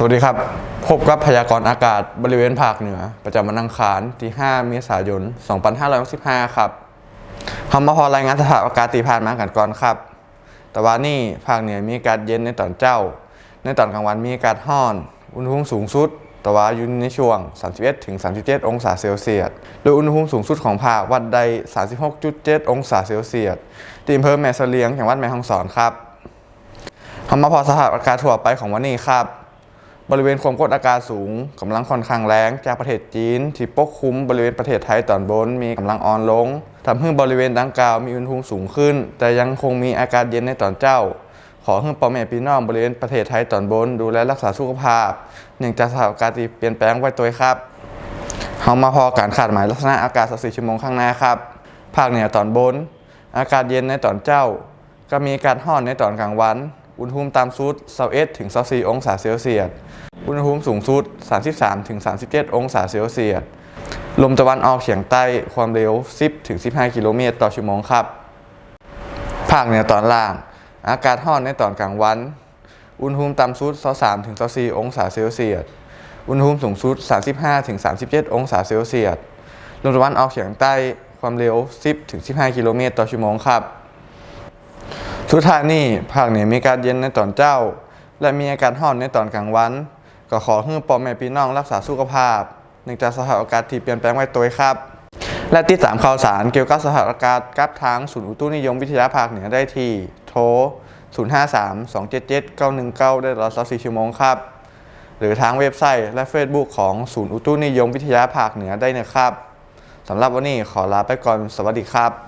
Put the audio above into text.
สวัสดีครับ พบกับพยากรณ์อากาศบริเวณภาคเหนือ ประจำวันอังคารที่ 5 เมษายน 2565 ครับคำมาพอรายงานสภาพอากาศที่ผ่านมากันก่อนครับ แต่ว่านี่ภาคเหนือมีอากาศเย็นในตอนเจ้า ในตอนกลางวันมีอากาศร้อน อุณหภูมิสูงสุด แต่ว่าอยู่ในช่วง 31ถึง37 องศาเซลเซียส โดยอุณหภูมิสูงสุดของภาควัดได้ 36.7 องศาเซลเซียสที่อำเภอแม่เสลียงจังหวัดแม่ฮ่องสอนครับคำมาพอสภาพอากาศทั่วไปของวันนี้ครับ บริเวณความกดอากาศสูงกำลังค่อนข้างแรงจากประเทศจีน ที่ปกคลุมบริเวณประเทศไทยตอนบนมีกำลังอ่อนลงทำให้บริเวณดังกล่าวมีอุณหภูมิสูงขึ้น แต่ยังคงมีอากาศเย็นในตอนเจ้า ขอให้พ่อแม่พี่น้องบริเวณประเทศไทยตอนบน ดูแลรักษาสุขภาพเนื่องจากสภาพอากาศที่เปลี่ยนแปลงไว้ตัวครับเรามาพอการคาดหมายลักษณะอากาศ24ชั่วโมงข้างหน้าครับภาคเหนือตอนบน อากาศเย็นในตอนเจ้า ก็มีอากาศร้อนในตอนกลางวัน อุณหภูมิตามสุด21ถึง24องศาเซลเซียส อุณหภูมิสูงสุด 33ถึง37 องศาเซลเซียส ลมตะวันออกเฉียงใต้ความเร็ว 10ถึง15 กิโลเมตรต่อชั่วโมงครับ ภาคเหนือตอนล่าง อากาศร้อนในตอนกลางวัน อุณหภูมิต่ำสุด23ถึง24องศาเซลเซียส อุณหภูมิสูงสุด35ถึง37 องศาเซลเซียส ลมตะวันออกเฉียงใต้ความเร็ว 10ถึง15 กิโลเมตรต่อชั่วโมงครับ สุดท้ายนี่ภาคเหนือมีอากาศเย็นในตอนเจ้า และมีอากาศร้อนในตอนกลางวัน ก็ขอให้พ่อแม่พี่น้องรักษาสุขภาพเนื่องจากสภาพอากาศที่เปลี่ยนแปลงไว้ตัวครับ และติดตามข่าวสารเกี่ยวกับสภาพอากาศกับทางศูนย์อุตุนิยมวิทยาภาคเหนือได้ที่โทร 053 277 919 ได้ตลอด24ชั่วโมงครับ หรือทางเว็บไซต์และ Facebook ของศูนย์อุตุนิยมวิทยาภาคเหนือได้นะครับสำหรับวันนี้ขอลาไปก่อนสวัสดีครับ